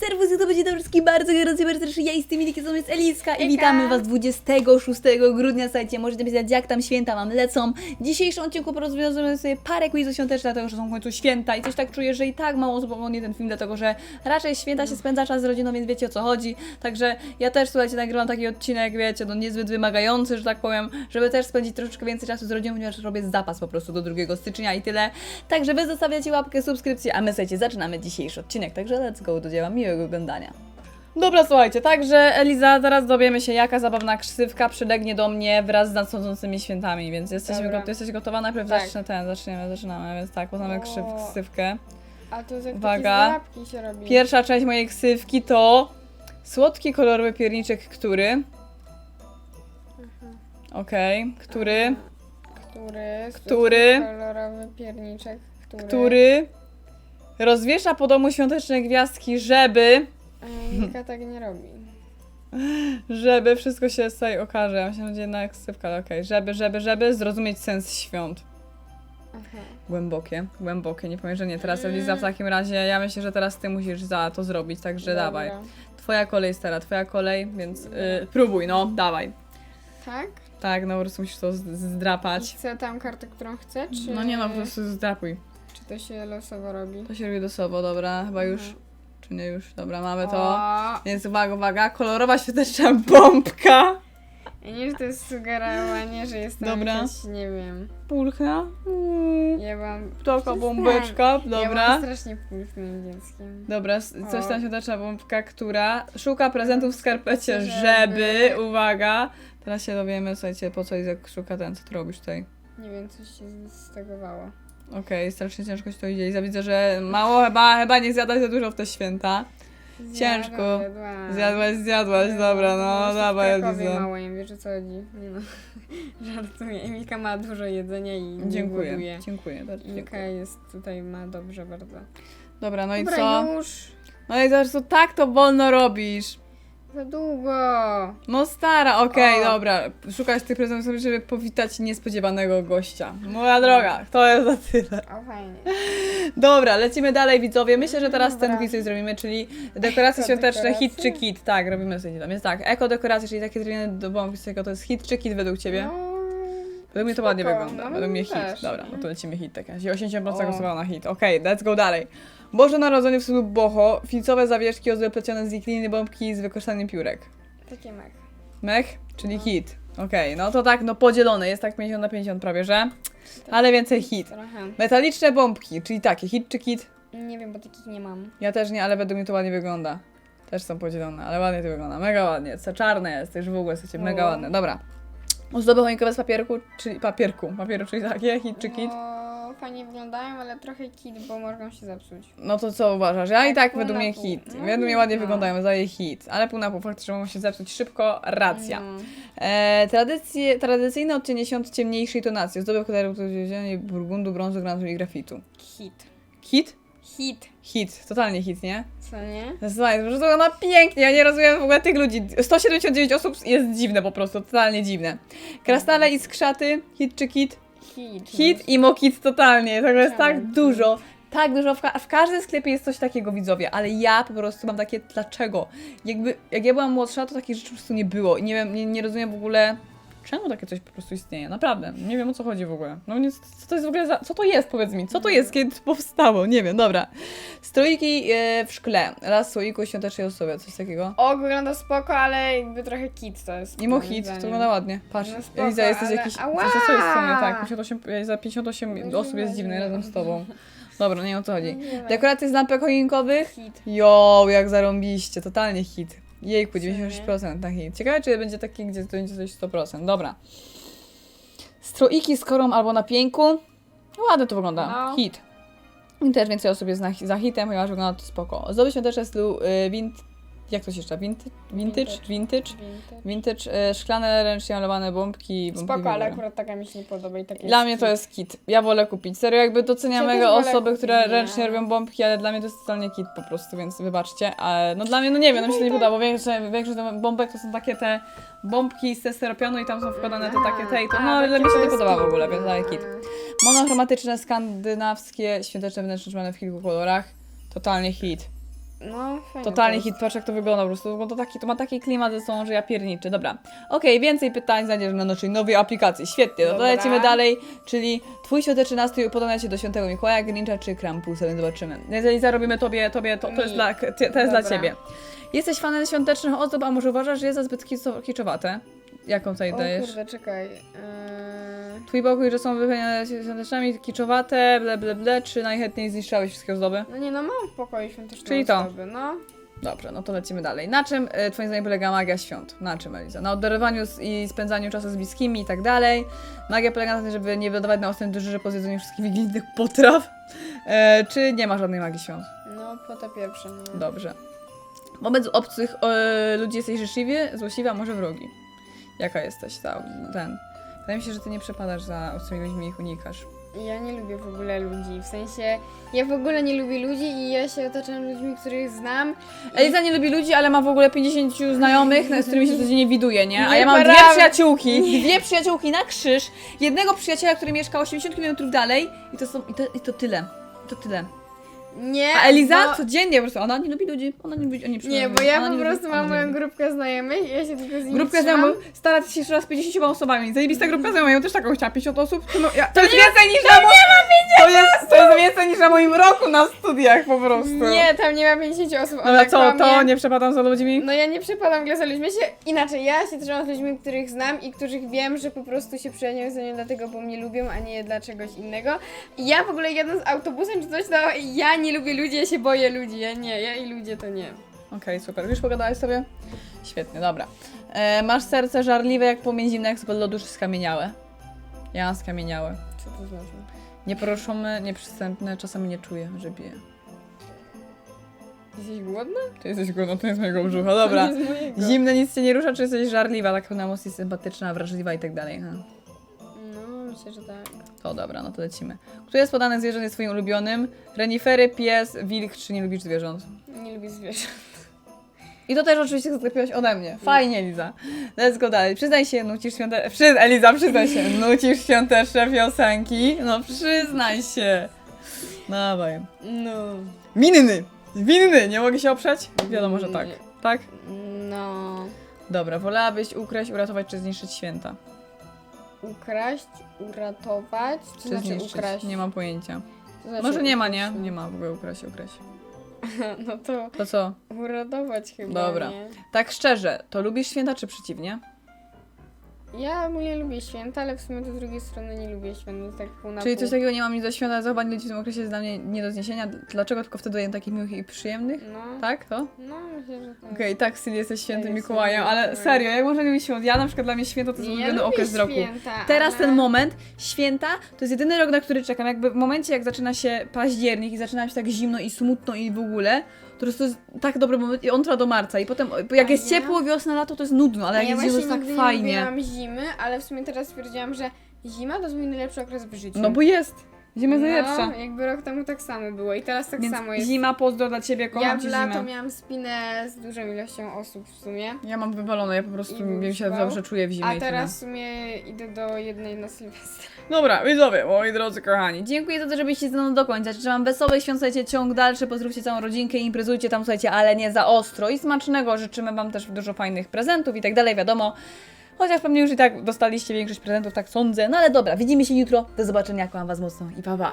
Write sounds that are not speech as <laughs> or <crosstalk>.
Serwus, to będzie wszystkim bardzo bardzo serdecznie. Ja jestem Miliki, to jest Eliska i witamy Was 26 grudnia. Słuchajcie, możecie pisać jak tam święta Wam lecą. W dzisiejszym odcinku porozwiązujemy sobie parę quizów świątecznych, dlatego że są w końcu święta i coś tak czuję, że i tak mało osób ogląda ten film, dlatego że raczej święta się spędza czas z rodziną, więc wiecie o co chodzi. Także ja też, słuchajcie, nagrywam taki odcinek, wiecie, no niezbyt wymagający, że tak powiem, żeby też spędzić troszeczkę więcej czasu z rodziną, ponieważ robię zapas po prostu do 2 stycznia i tyle. Także Wy zostawiacie łapkę, subskrypcję, a my, słuchajcie, zaczynamy dzisiejszy odcinek, także let's go do dzieła, miłego oglądania. Dobra, słuchajcie, także Eliza, zaraz dowiemy się, jaka zabawna ksywka przylegnie do mnie wraz z nadchodzącymi świętami, więc jesteśmy Dobra. go, jesteś gotowa? Najpierw Tak. zacznę ten, zaczniemy, zaczynamy, więc tak, poznamy krzyw, O. ksywkę. A to jak Uwaga. takie zdrapki się robi. Pierwsza część mojej ksywki to słodki, kolorowy pierniczek, który... Mhm. Okej, który, Który? Który? Kolorowy pierniczek. Który? który rozwiesza po domu świąteczne gwiazdki, żeby... A, Milka tak nie robi. Żeby wszystko się tutaj okaże. Ja myślę, że będzie jednak ksywka, ale okej. Żeby, żeby, żeby zrozumieć sens świąt. Aha. Głębokie, głębokie, nie powiem, że nie. Teraz Mm. Eliza w takim razie, ja myślę, że teraz ty musisz za to zrobić, także Dobra. dawaj. Twoja kolej, stara, twoja kolej, więc y, próbuj, no, dawaj. Tak? Tak, no po prostu musisz to z- I zdrapać. chcę tam kartę, którą chcę, czy... No nie no, po prostu zdrapuj. Czy to się losowo robi? To się robi losowo, dobra, chyba już, Mhm. czy nie już, dobra, mamy to. O, Więc uwaga, uwaga, kolorowa świąteczna bombka. ja nie, że to jest sugerowanie, że jestem Dobra. jakaś, nie wiem. Pulchna. Mm, Ja mam... taka bombeczka, Ja dobra. mam strasznie pulchnym dzieckiem. Dobra, s- coś tam świąteczna bombka, która szuka prezentów w skarpecie, Żeby- uwaga, teraz się dowiemy, słuchajcie, po co Izak szuka ten, co ty robisz tutaj. Nie wiem, coś się stegowało. Okej, strasznie ciężko się to idzie. Iza widzę, że mało chyba, chyba nie zjadać za dużo w te święta. Ciężko. Zjadłam. Zjadłaś, zjadłaś, dobra, no dawaj Eliza. mało jem, wiesz o co chodzi? Nie no, <laughs> żartuję. Emilka ma dużo jedzenia i nie Dziękuję, głoduje. dziękuję, bardzo Emilka dziękuję. jest tutaj, ma dobrze bardzo. Dobra, no i Dobra, co? już! No i zobacz, co tak to wolno robisz. Za długo! No stara, okej, O. dobra. Szukać tych prezentów, sobie, żeby powitać niespodziewanego gościa. Moja droga, to jest za tyle. O, fajnie. Dobra, lecimy dalej, widzowie. Myślę, że teraz ten Dobra. quiz zrobimy, czyli dekoracje Eko świąteczne, hit czy kit. Tak, robimy sobie tam. Więc tak, eko dekoracje, czyli takie drewniane do bombki, z tego to jest hit czy kit według ciebie? No, Według mnie to ładnie spoko, wygląda. no, Według mnie hit. też. Dobra, no to lecimy hit. Tak, 80% O. głosowało na hit. Okej, let's go dalej. Boże Narodzenie w stylu boho, filcowe zawieszki ozdoby plecione z ikliny bombki z wykorzystaniem piórek. takie mek. Mech, czyli No. hit. Okej, no to tak, no podzielone, jest tak 50 na 50 prawie, że? Ale więcej hit. Trochę. Metaliczne bombki, czyli takie, hit czy kit? Nie wiem, bo takich nie mam. Ja też nie, ale według mnie to ładnie wygląda. Też są podzielone, ale ładnie to wygląda. Mega ładnie. Co czarne jest, też w ogóle jesteście mega No. ładne. Dobra. Ozdoby choinkowe z papierku, czyli papierku. Papieru, czyli takie, hit czy kit? No, fajnie wyglądają, ale trochę kit, bo mogą się zepsuć. No to co uważasz? Ja i Tak, tak pół według na mnie pół. hit. No, Według mnie ładnie no. wyglądają, daje hit. Ale pół na pół faktycznie mogą się zepsuć szybko, racja. No. E, tradycje, tradycyjne odcienie świąt ciemniejszej tonacji. Ozdoby kolorów burgundu, brązu, granatu i grafitu. Hit. Hit? Hit. Hit. Totalnie hit, nie? Co nie? Słuchaj, że to wygląda pięknie, ja nie rozumiem w ogóle tych ludzi. 179 osób jest dziwne po prostu, totalnie dziwne. Krasnale i skrzaty, hit czy kit? Hit. Hit i mokit totalnie, tego jest tak dużo. Tak dużo, w, ka- w każdym sklepie jest coś takiego, widzowie, ale ja po prostu mam takie, dlaczego? Jakby, jak ja byłam młodsza, to takich rzeczy po prostu nie było i nie wiem, nie, nie rozumiem w ogóle, czemu takie coś po prostu istnieje, naprawdę, nie wiem o co chodzi w ogóle. No nie, co to jest w ogóle za, co to jest, powiedz mi, co to jest, kiedy powstało, nie wiem, dobra. Strójki e, w szkle, raz słoiku świątecznej osoby, coś takiego. O, wygląda spoko, ale jakby trochę kit to jest. Moim hit, to zdaniem. wygląda ładnie. Patrz, No spoko, Eliza, jesteś ale- jakiś... Ała! Co jest sumie, tak, 58, za 58 Nie osób jest dziwne razem z tobą. <laughs> Dobra, nie wiem o co chodzi. Nie wiem. Dekoracje z lampek choinkowych? Hit. Jo, jak zarąbiście, totalnie hit. Jejku, Co nie? 96% na hit. Ciekawe, czy będzie taki, gdzie to będzie coś 100%. Dobra. Stroiki z korą albo na pięku. Ładnie to wygląda. No. Hit. I też więcej osób jest na, za hitem, ponieważ wygląda to spoko. Zdoby świąteczne w stylu y, wint... Jak to się jeszcze? Vintage? Vintage? Vintage. Vintage? Vintage. Y, szklane, ręcznie malowane bombki. bombki Spoko, ale akurat taka mi się nie podoba i takie Dla mnie to jest kit. Ja wolę kupić. Serio, jakby doceniam Ja mega też wolę osoby, kupić, które nie? ręcznie robią bombki, ale dla mnie to jest totalnie kit po prostu, więc wybaczcie. Ale no dla mnie, no nie wiem, no mi się to nie podoba, bo większość, większość bombek to są takie te bombki z steropianu i tam są wkładane te takie te i to, no ale dla mnie się takie nie podoba w ogóle, więc daję kit. Monochromatyczne, skandynawskie, świąteczne wnętrze trzymane w kilku kolorach. Totalnie hit. No, fajnie. Totalnie to hit, patrz jak to wygląda po prostu, bo to, taki, to ma taki klimat ze sobą, że ja pierniczę. Dobra, okej, więcej pytań znajdziesz na naszej nowej aplikacji, świetnie, no to Dobra. lecimy dalej, czyli twój świąteczny nastrój podoba się do świętego Mikołaja, Grincha czy Krampusa, więc zobaczymy. Jeżeli zarobimy tobie, tobie to, to jest, Mi. dla, ty- to jest dla Dobra. ciebie. Jesteś fanem świątecznych ozdób, a może uważasz, że jest za zbyt kico- kiczowate? Jaką tutaj O dajesz? kurde, czekaj. Eee... Twój pokój, że są wypełnione świątecznymi, kiczowate, ble ble ble, czy najchętniej zniszczałeś wszystkie ozdoby? No nie, no mam w pokoju świąteczne Czyli to. ozdoby, no. Dobrze, no to lecimy dalej. Na czym e, twoim zdaniem polega magia świąt? Na czym, Eliza? Na oddarowaniu z, i spędzaniu czasu z bliskimi i tak dalej. Magia polega na tym, żeby nie wydawać na ostęp duży, że po zjedzeniu wszystkich wigilijnych <laughs> potraw. E, czy nie ma żadnej magii świąt? No, po to pierwsze, no. Dobrze. Wobec obcych e, ludzi jesteś życzliwy, złośliwy, a może wrogi? Jaka jesteś? Ta, ten. Wydaje mi się, że ty nie przepadasz za obcymi ludźmi i ich unikasz. Ja nie lubię w ogóle ludzi, w sensie ja w ogóle nie lubię ludzi i ja się otaczam ludźmi, których znam. Eliza nie lubi ludzi, ale ma w ogóle 50 znajomych, z którymi się codziennie widuje, nie? A ja mam dwie przyjaciółki, dwie przyjaciółki na krzyż, jednego przyjaciela, który mieszka 80 km dalej i to, są, i to, i to tyle. I to tyle. Nie, A Eliza bo... codziennie po prostu, ona nie lubi ludzi, ona nie lubi, oni Nie, bo ja po prostu mam moją grupkę znajomych i ja się tylko z nimi Grupkę trzymam. znajomych, stara się jeszcze raz 50 osobami. Zajebista grupka znajomych, ja też taką chciałam, 50 osób. To, no, ja, to jest więcej niż na. To jest, to jest więcej niż na moim roku na studiach po prostu. Nie, tam nie ma 50 osób. Dobra, ona co, to nie przepadam za ludźmi? No ja nie przepadam za ludźmi. Ja się, inaczej, ja się trzymam z ludźmi, których znam i których wiem, że po prostu się przyjaźnią ze mną dlatego, bo mnie lubią, a nie dla czegoś innego. I ja w ogóle jadąc autobusem czy coś, to ja nie lubię ludzi, ja się boję ludzi. Ja nie, ja i ludzie to nie. Okej, super. Już pogadałeś sobie? Świetnie, dobra. E, masz serce żarliwe jak płomień zimny, jak czy skamieniałe? Ja skamieniałe. Co to znaczy? Nieporuszone, nieprzystępne, czasami nie czuję, że bije. Jesteś głodna? Ty jesteś głodna, to jest mojego brzucha, dobra. To nie z mojego. Zimne nic cię nie rusza, czy jesteś żarliwa, tak pełna emocji, sympatyczna, wrażliwa i tak dalej. No. No, myślę, że tak. To dobra, no to lecimy. Które z podanych zwierząt jest twoim ulubionym? Renifery, pies, wilk, czy nie lubisz zwierząt? Nie lubię zwierząt. I to też oczywiście sklepiłaś ode mnie. Fajnie, Liza. Let's go dalej. Przyznaj się, nucisz świąteczne... Przy... Eliza, przyznaj się. <laughs> Nucisz świąteczne piosenki? No przyznaj się. Dawaj. No. Winny! Winny! Nie mogę się oprzeć? Wiadomo, że tak. Tak? No. Dobra, wolałabyś ukraść, uratować czy zniszczyć święta? Ukraść, uratować, to Czy znaczy zniszczyć? ukraść. Nie mam pojęcia. To znaczy Może nie ma, nie? ukraść, no. Nie ma w ogóle ukraść, ukraść. <laughs> No to To co? uratować chyba, Dobra. nie? Tak szczerze, to lubisz święta czy przeciwnie? Ja ogólnie lubię święta, ale w sumie to z drugiej strony nie lubię świąt, tak pół na Czyli pół. coś takiego nie mam nic do święta, zachowanie ludzi w tym okresie jest dla mnie nie do zniesienia. Dlaczego tylko wtedy jem takich miłych i przyjemnych? No, Tak, to? no myślę, że tak. Okej, tak, Syl, jesteś świętym Ja jestem Mikołajem, ale Mikołajem. serio, jak można lubić świąt? Ja na przykład dla mnie święto to jest Nie, ulubiony ja lubię okres z roku. święta, Teraz ale... ten moment, święta, to jest jedyny rok, na który czekam. Jakby w momencie, jak zaczyna się październik i zaczyna się tak zimno i smutno i w ogóle, to jest, to jest tak dobry moment i on trwa do marca. I potem, jak jest ciepło, wiosna, lato, to jest nudno, ale A jak ja jest zimno, to właśnie jest tak nigdy fajnie. nie lubiłam zimy, ale w sumie teraz stwierdziłam, że zima to jest mój najlepszy okres w życiu. No bo jest. Zima jest najlepsza. No, jakby rok temu tak samo było i teraz tak Więc samo jest. zima, pozdro dla ciebie, ja kocham w cię lato zimę. miałam spinę z dużą ilością osób w sumie. Ja mam wywalone, ja po prostu I wiem się wyszwał. dobrze czuję w zimie A i tyle. teraz w sumie idę do jednej na Sylwestra. Dobra, widzowie, moi drodzy kochani, dziękuję za to, że byliście ze mną do końca. Życzę wam wesołych świąt, słuchajcie, ciąg dalszy, pozdrówcie całą rodzinkę, imprezujcie tam, słuchajcie, ale nie za ostro i smacznego. Życzymy wam też dużo fajnych prezentów i tak dalej, wiadomo. Chociaż pewnie już i tak dostaliście większość prezentów, tak sądzę. No ale dobra, widzimy się jutro. Do zobaczenia, kocham was mocno i pa pa.